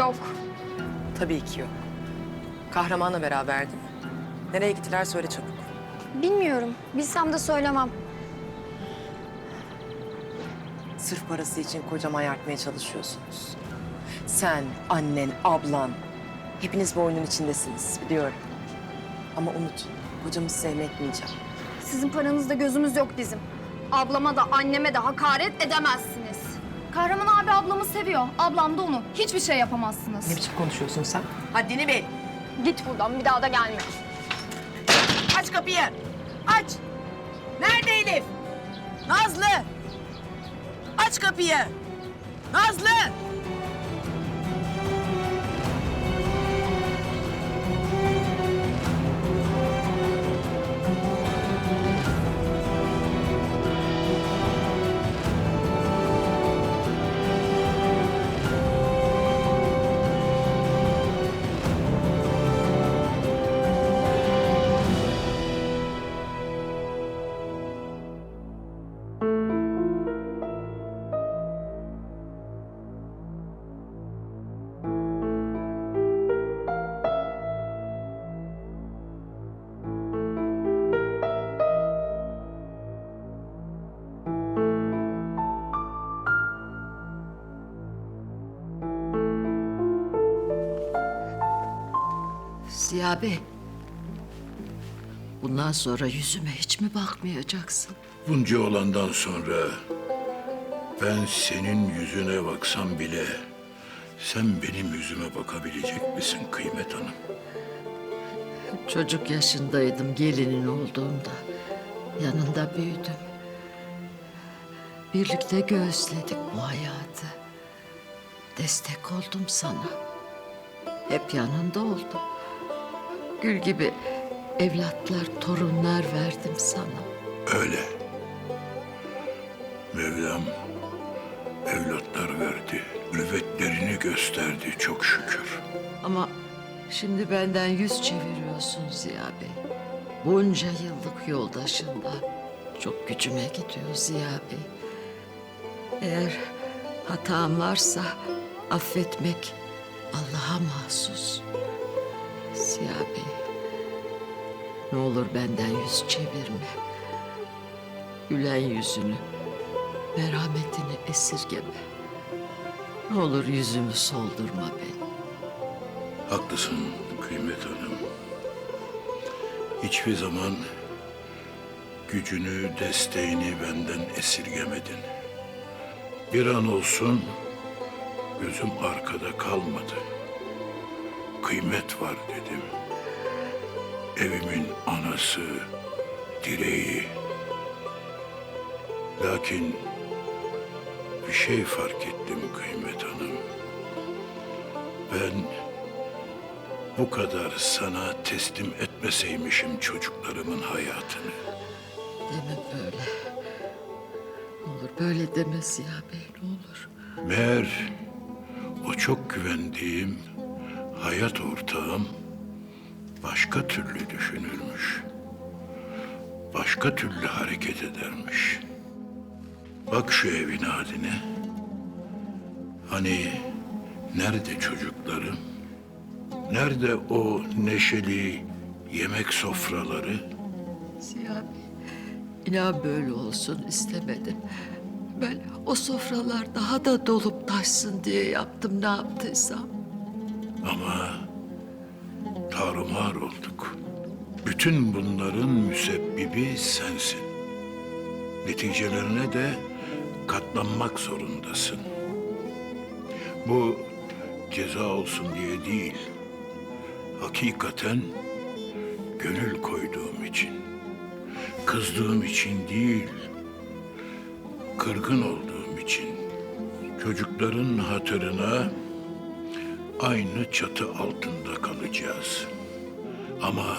Yok. Tabii ki yok. Kahramanla beraberdim. Nereye gittiler söyle çabuk. Bilmiyorum. Bilsem de söylemem. Sırf parası için kocama ayartmaya çalışıyorsunuz. Sen, annen, ablan, hepiniz bu oyunun içindesiniz biliyorum. Ama unut, kocamı size etmeyeceğim. Sizin paranızda gözümüz yok bizim. Ablama da anneme de hakaret edemezsiniz. Kahraman ablamı seviyor. Ablam da onu. Hiçbir şey yapamazsınız. Ne biçim konuşuyorsun sen? Haddini bil. Git buradan bir daha da gelme. Aç kapıyı. Aç. Nerede Elif? Nazlı. Aç kapıyı. Nazlı. Bey. Bundan sonra yüzüme hiç mi bakmayacaksın? Bunca olandan sonra ben senin yüzüne baksam bile sen benim yüzüme bakabilecek misin Kıymet Hanım? Çocuk yaşındaydım gelinin olduğumda. Yanında büyüdüm. Birlikte göğüsledik bu hayatı. Destek oldum sana. Hep yanında oldum. Gül gibi evlatlar, torunlar verdim sana. Öyle. Mevlam evlatlar verdi. Mürüvvetlerini gösterdi çok şükür. Ama şimdi benden yüz çeviriyorsun Ziya Bey. Bunca yıllık yoldaşında çok gücüme gidiyor Ziya Bey. Eğer hatam varsa affetmek Allah'a mahsus. Ziya Bey, ne olur benden yüz çevirme. Gülen yüzünü, merhametini esirgeme. Ne olur yüzümü soldurma beni. Haklısın Kıymet Hanım. Hiçbir zaman gücünü, desteğini benden esirgemedin. Bir an olsun gözüm arkada kalmadı. Kıymet var dedim. Evimin anası, direği. Lakin bir şey fark ettim Kıymet Hanım. Ben bu kadar sana teslim etmeseymişim çocuklarımın hayatını. Deme böyle. Ne olur böyle deme Ziya Bey ne olur. Meğer o çok güvendiğim hayat ortağım başka türlü düşünürmüş. Başka türlü hareket edermiş. Bak şu evin haline. Hani nerede çocuklarım? Nerede o neşeli yemek sofraları? Ziya Bey inan böyle olsun istemedim. Ben o sofralar daha da dolup taşsın diye yaptım ne yaptıysam. Ama tarumar olduk. Bütün bunların müsebbibi sensin. Neticelerine de katlanmak zorundasın. Bu ceza olsun diye değil. Hakikaten gönül koyduğum için. Kızdığım için değil. Kırgın olduğum için. Çocukların hatırına aynı çatı altında kalacağız. Ama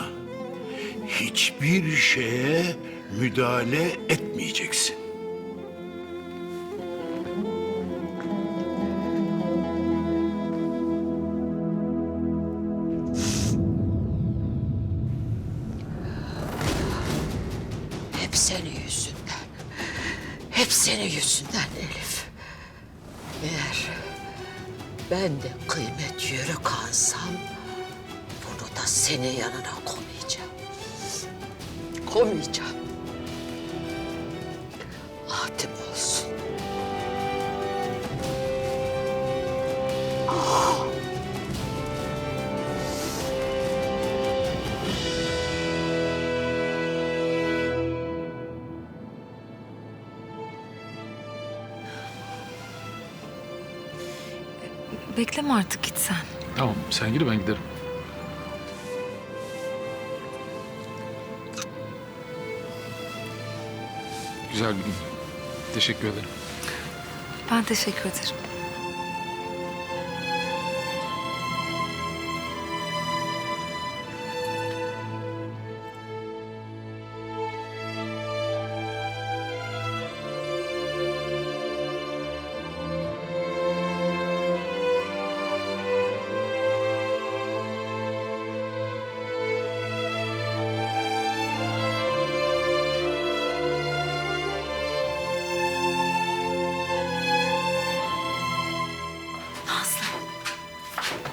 hiçbir şeye müdahale etmeyeceksin. Hep senin yüzünden. Hep senin yüzünden Ben de kıymet yörük alsam bunu da senin yanına koymayacağım. Koymayacağım. Bekleme artık git sen. Tamam sen gir ben giderim. Güzel bir gün. Teşekkür ederim. Ben teşekkür ederim.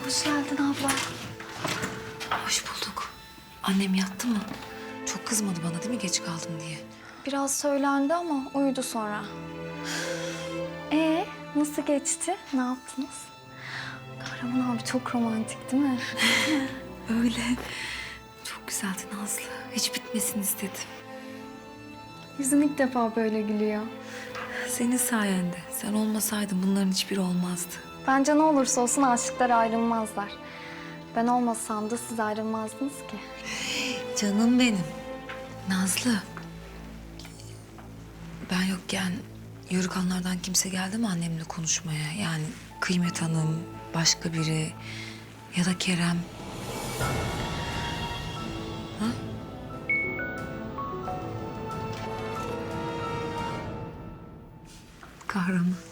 Hoş geldin abla. Hoş bulduk. Annem yattı mı? Çok kızmadı bana değil mi geç kaldım diye. Biraz söylendi ama uyudu sonra. Ee, nasıl geçti? Ne yaptınız? Kahraman abi çok romantik değil mi? Öyle. Çok güzeldi Nazlı. Hiç bitmesin istedim. Yüzün ilk defa böyle gülüyor. Senin sayende. Sen olmasaydın bunların hiçbiri olmazdı. Bence ne olursa olsun aşıklar ayrılmazlar. Ben olmasam da siz ayrılmazdınız ki. Canım benim. Nazlı. Ben yokken Yörükanlardan kimse geldi mi annemle konuşmaya? Yani Kıymet Hanım, başka biri ya da Kerem. Ha? Kahraman.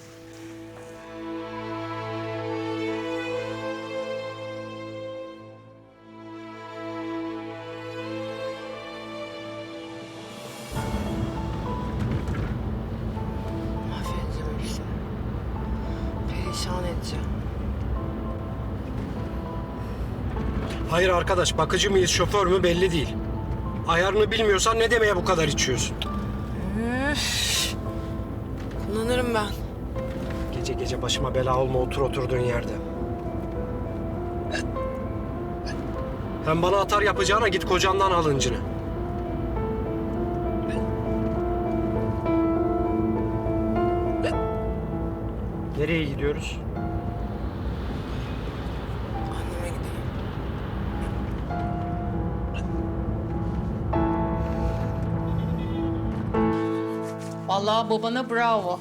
Hayır arkadaş bakıcı mıyız şoför mü belli değil. Ayarını bilmiyorsan ne demeye bu kadar içiyorsun? Kullanırım ben. Gece gece başıma bela olma otur oturduğun yerde. Hem bana atar yapacağına git kocandan al hıncını. Nereye gidiyoruz? Vallahi babana bravo.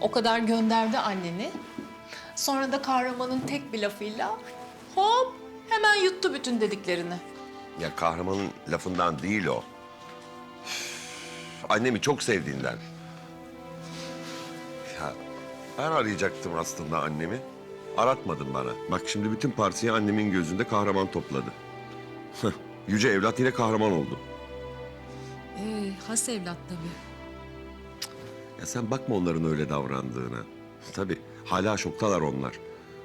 O kadar gönderdi anneni. Sonra da kahramanın tek bir lafıyla hop hemen yuttu bütün dediklerini. Ya kahramanın lafından değil o. Üf, Annemi çok sevdiğinden. Ya ben arayacaktım aslında annemi. Aratmadın bana. Bak şimdi bütün partiyi annemin gözünde kahraman topladı. Yüce evlat yine kahraman oldu. Ee, has evlat tabii. Ya sen bakma onların öyle davrandığına. Tabii hala şoktalar onlar.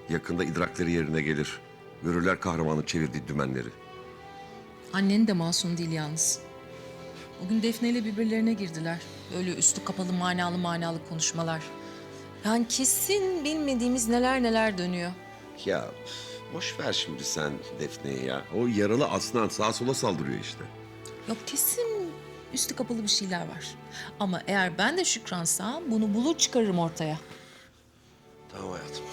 Yakında idrakleri yerine gelir. Görürler kahramanın çevirdiği dümenleri. Annen de masum değil yalnız. Bugün Defne ile birbirlerine girdiler. Böyle üstü kapalı manalı manalı konuşmalar. Yani kesin bilmediğimiz neler neler dönüyor. Ya boş ver şimdi sen Defne'yi ya. O yaralı aslan sağa sola saldırıyor işte. Yok kesin üstü kapalı bir şeyler var. Ama eğer ben de Şükransam bunu bulur çıkarırım ortaya. Tamam hayatım.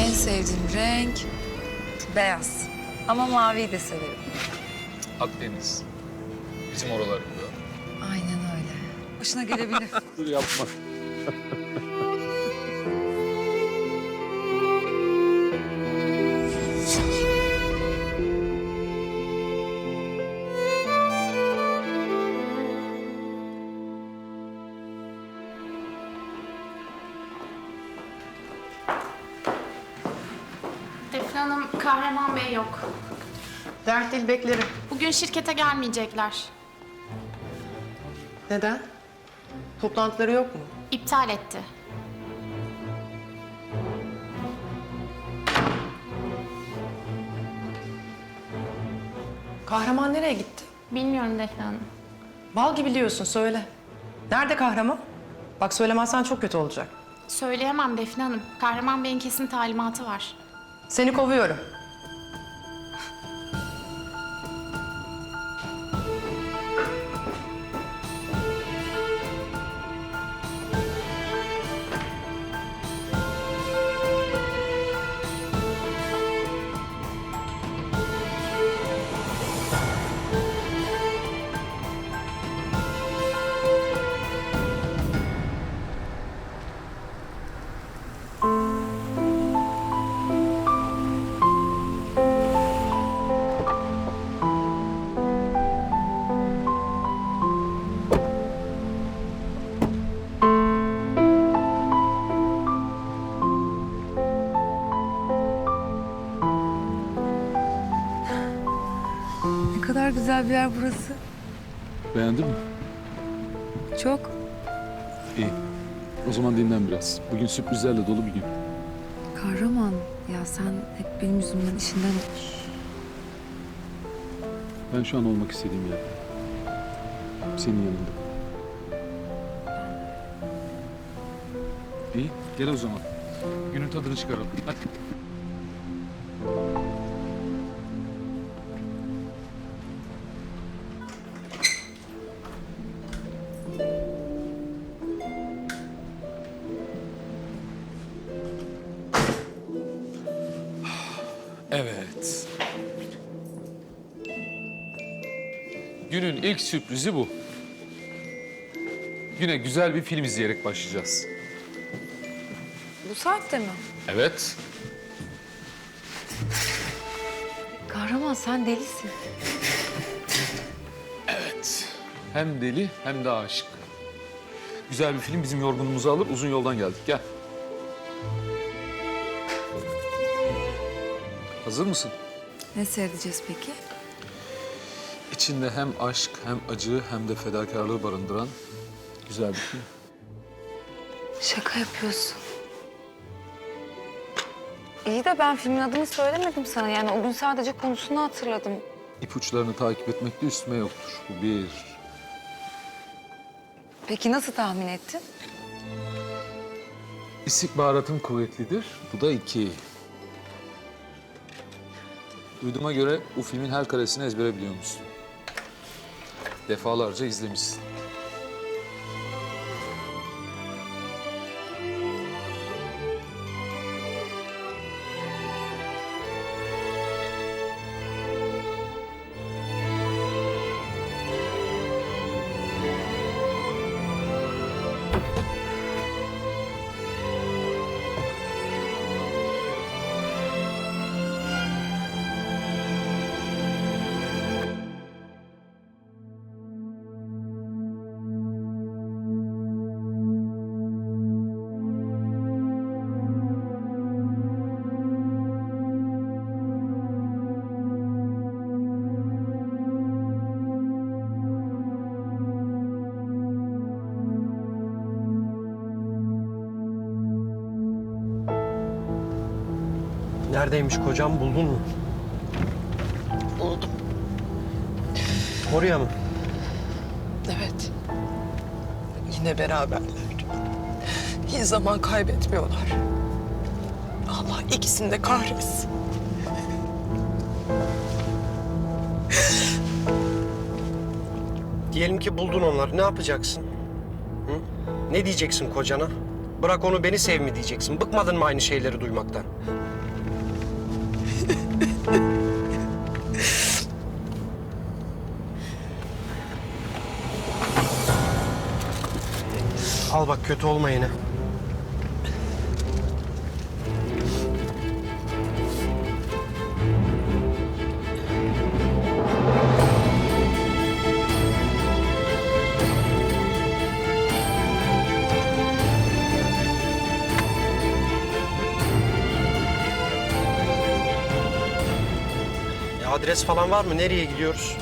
En sevdiğim renk beyaz. Ama maviyi de severim. Akdeniz. Bizim oralar burada. Aynen öyle. Başına gelebilir. Dur yapma. Kahraman Bey yok. Dert değil beklerim. Bugün şirkete gelmeyecekler. Neden? Toplantıları yok mu? İptal etti. Kahraman nereye gitti? Bilmiyorum Defne Hanım. Bal gibi diyorsun söyle. Nerede kahraman? Bak söylemezsen çok kötü olacak. Söyleyemem Defne Hanım. Kahraman Bey'in kesin talimatı var. Seni kovuyorum. Güzel bir yer burası. Beğendin mi? Çok. İyi. O zaman dinlen biraz. Bugün sürprizlerle dolu bir gün. Kahraman ya sen hep benim yüzümden işinden... Ben şu an olmak istediğim yerde. Senin yanında. İyi, gel o zaman. Günün tadını çıkaralım. Hadi. Evet. Günün ilk sürprizi bu. Güne güzel bir film izleyerek başlayacağız. Bu saatte mi? Evet. Kahraman sen delisin. Evet. Hem deli hem de aşık. Güzel bir film bizim yorgunluğumuzu alır. Uzun yoldan geldik. Gel. Hazır mısın? Ne seyredeceğiz peki? İçinde hem aşk, hem acı, hem de fedakarlığı barındıran güzel bir film. Şaka yapıyorsun. İyi de ben filmin adını söylemedim sana. Yani o gün sadece konusunu hatırladım. İpuçlarını takip etmekte üstüme yoktur. Bu bir. Peki nasıl tahmin ettin? İstihbaratım kuvvetlidir. Bu da iki. Duyduğuma göre bu filmin her karesini ezbere biliyormuşsun. Defalarca izlemişsin. Neredeymiş kocam buldun mu? Buldum. Oraya mı? Evet. Yine beraberler. Hiç zaman kaybetmiyorlar. Allah ikisini de kahretsin. Diyelim ki buldun onları. Ne yapacaksın? Hı? Ne diyeceksin kocana? Bırak onu beni sev mi diyeceksin. Bıkmadın mı aynı şeyleri duymaktan? Al bak kötü olma yine. Adres falan var mı? Nereye gidiyoruz?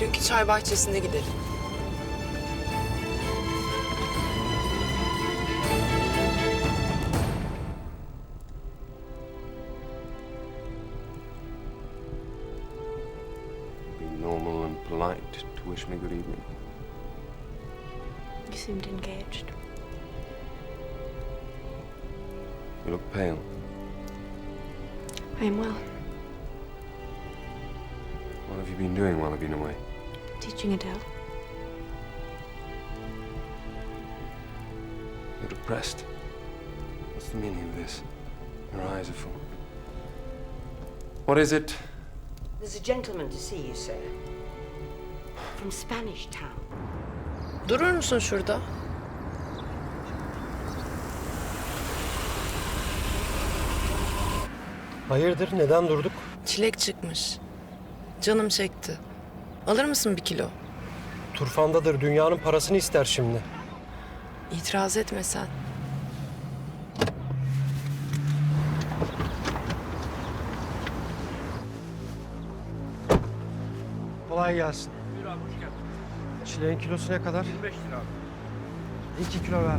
Dünkü çay bahçesine gidelim. Be normal and polite to wish me good evening. You seemed engaged. You look pale. I am well. What have you been doing while I've been away? Teaching Adele. You're depressed. What's the meaning of this? Your eyes are full. What is it? There's a gentleman to see you, sir. From Spanish Town. Durur musun şurada? Hayırdır? Neden durduk? Çilek çıkmış. Canım çekti. Alır mısın bir kilo? Turfandadır. Dünyanın parasını ister şimdi. İtiraz etme sen. Kolay gelsin. Çileğin kilosu ne kadar? 25 lira. 2 kilo ver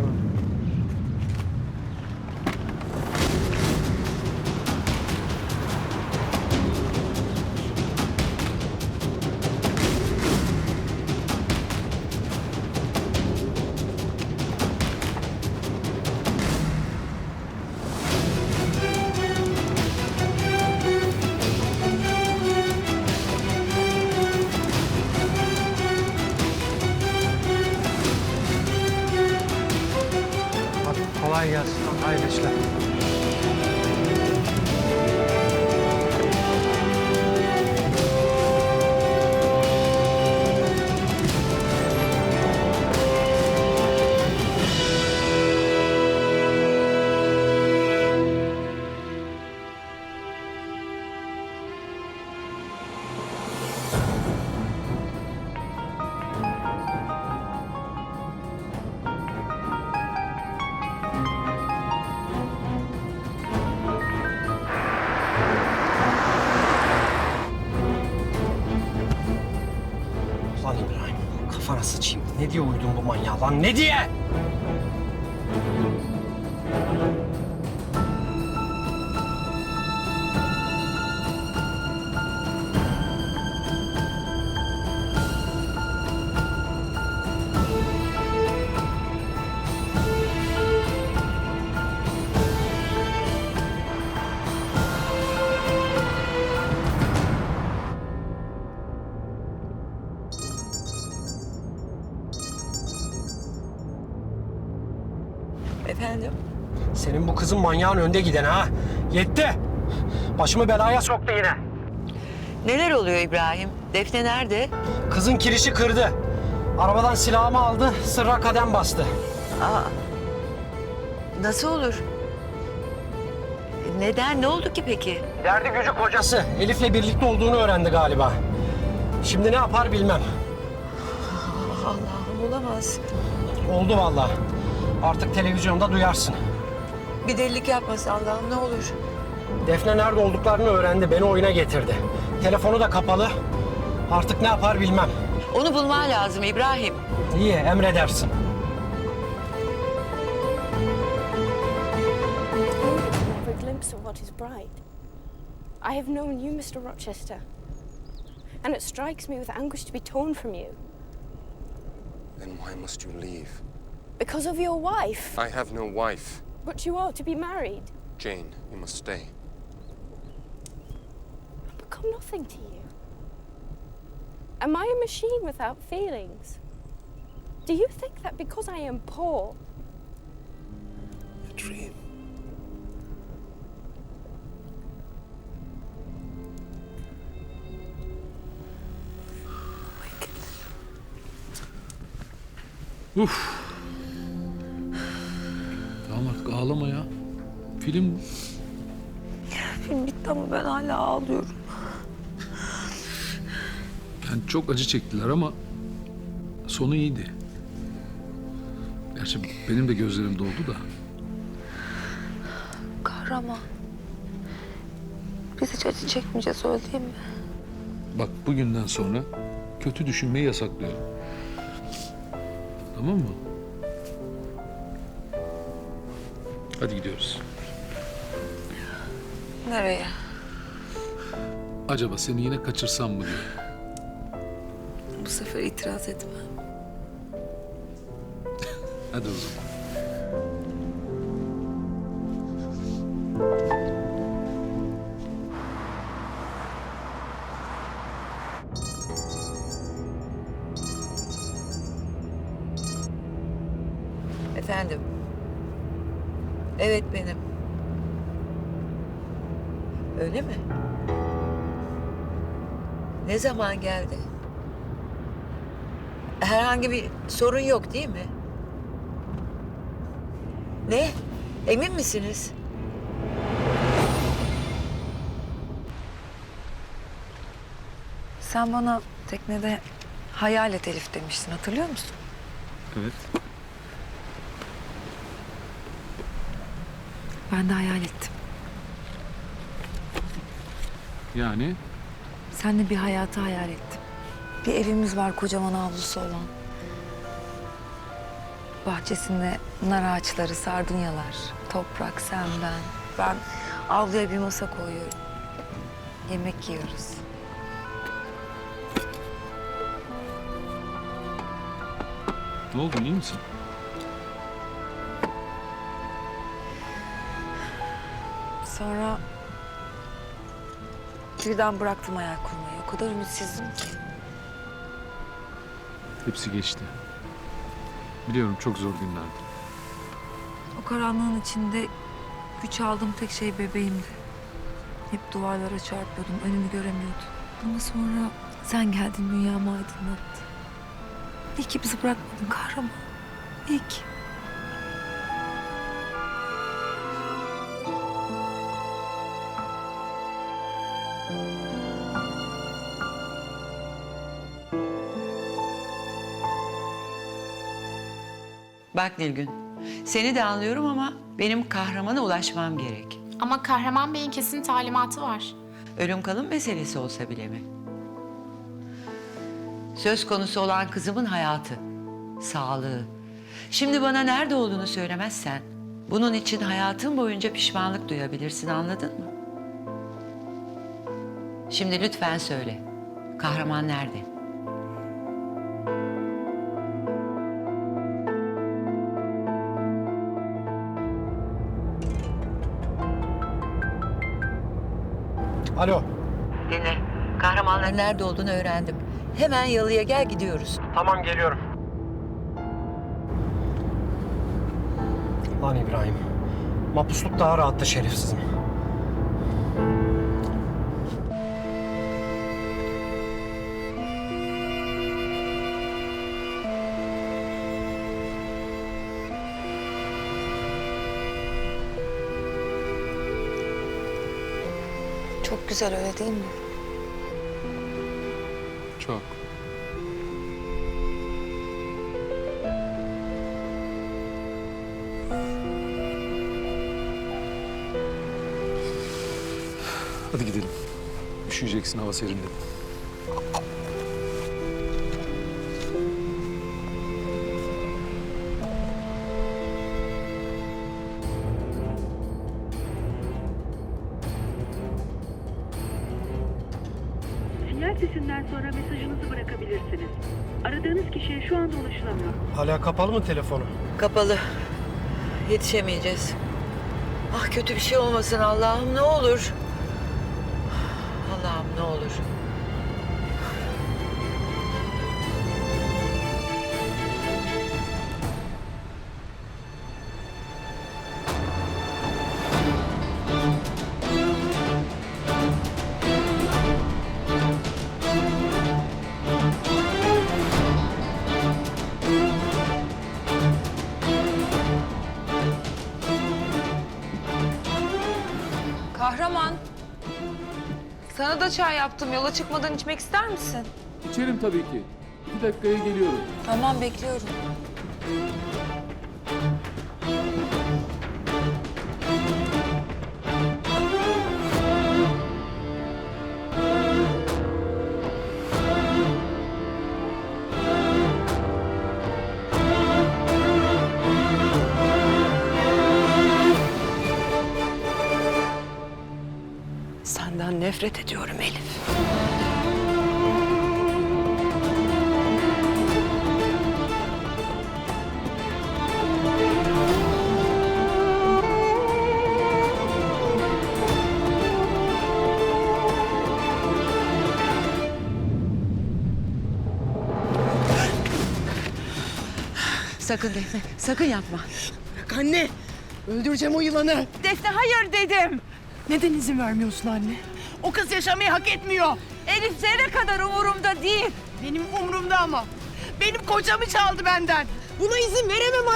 kolay gelsin. Hayırlı işler. Lan ne diye? Kızın manyağın önde giden ha. Yetti. Başımı belaya soktu yine. Neler oluyor İbrahim? Defne nerede? Kızın kirişi kırdı. Arabadan silahımı aldı, sırra kadem bastı. Aa, nasıl olur? Neden? Ne oldu ki peki? Derdi gücü kocası. Elif'le birlikte olduğunu öğrendi galiba. Şimdi ne yapar bilmem. Allah'ım olamaz. Oldu vallahi. Artık televizyonda duyarsın. Bir delilik yapmasın Allah'ım ne olur. Defne nerede olduklarını öğrendi, beni oyuna getirdi. Telefonu da kapalı. Artık ne yapar bilmem. Onu bulman lazım İbrahim. İyi, emredersin. Never a glimpse of what is bright. I have known you, Mr. Rochester. And it strikes me with anguish to be torn from you. Then why must you leave? Because of your wife. I have no wife. But you are to be married. Jane, you must stay. I become nothing to you. Am I a machine without feelings? Do you think that because I am poor, A dream. Oh, Uf. Ağlama ya. Film bu. Film bitti ama ben hala ağlıyorum. Yani çok acı çektiler ama sonu iyiydi. Gerçi benim de gözlerim doldu da. Kahraman. Biz hiç acı çekmeyeceğiz öyle değil mi? Bak bugünden sonra kötü düşünmeyi yasaklıyorum. Tamam mı? Hadi gidiyoruz. Nereye? Acaba seni yine kaçırsam mı diye. Bu sefer itiraz etme. Hadi o zaman. Zaman geldi? Herhangi bir sorun yok değil mi? Ne? Emin misiniz? Sen bana teknede hayal et Elif demiştin hatırlıyor musun? Evet. Ben de hayal ettim. Yani Seninle bir hayatı hayal ettim. Bir evimiz var kocaman avlusu olan. Bahçesinde nar ağaçları, sardunyalar, toprak, sen, ben. Ben avluya bir masa koyuyorum. Yemek yiyoruz. ne oldu iyi misin? Sonra birden bıraktım hayal kurmayı. O kadar ümitsizdim ki. Hepsi geçti. Biliyorum çok zor günlerdi. O karanlığın içinde güç aldığım tek şey bebeğimdi. Hep duvarlara çarpıyordum, önümü göremiyordum. Ama sonra sen geldin dünyamı aydınlattın. İyi ki bizi bırakmadın kahraman. İyi ki. Bak Nilgün, seni de anlıyorum ama benim kahramana ulaşmam gerek. Ama Kahraman Bey'in kesin talimatı var. Ölüm kalım meselesi olsa bile mi? Söz konusu olan kızımın hayatı, sağlığı. Şimdi bana nerede olduğunu söylemezsen... ...bunun için hayatın boyunca pişmanlık duyabilirsin anladın mı? Şimdi lütfen söyle. Kahraman nerede? Alo. Dinle. Kahramanların nerede olduğunu öğrendim. Hemen yalıya gel gidiyoruz. Tamam geliyorum. Lan İbrahim. Mapusluk daha rahattı şerefsizim. Çok güzel öyle değil mi? Çok. Hadi gidelim. Üşüyeceksin hava serindi. Hala kapalı mı telefonu? Kapalı. Yetişemeyeceğiz. Ah kötü bir şey olmasın Allah'ım ne olur. Allah'ım ne olur. Çay yaptım. Yola çıkmadan içmek ister misin? İçerim tabii ki. İki dakikaya geliyorum. Tamam bekliyorum. Nefret ediyorum Elif. Sakın Defne, sakın yapma. Anne, öldüreceğim o yılanı. Defne hayır dedim. Neden izin vermiyorsun anne? O kız yaşamayı hak etmiyor. Elif zerre kadar umurumda değil. Benim umurumda ama. Benim kocamı çaldı benden. Buna izin veremem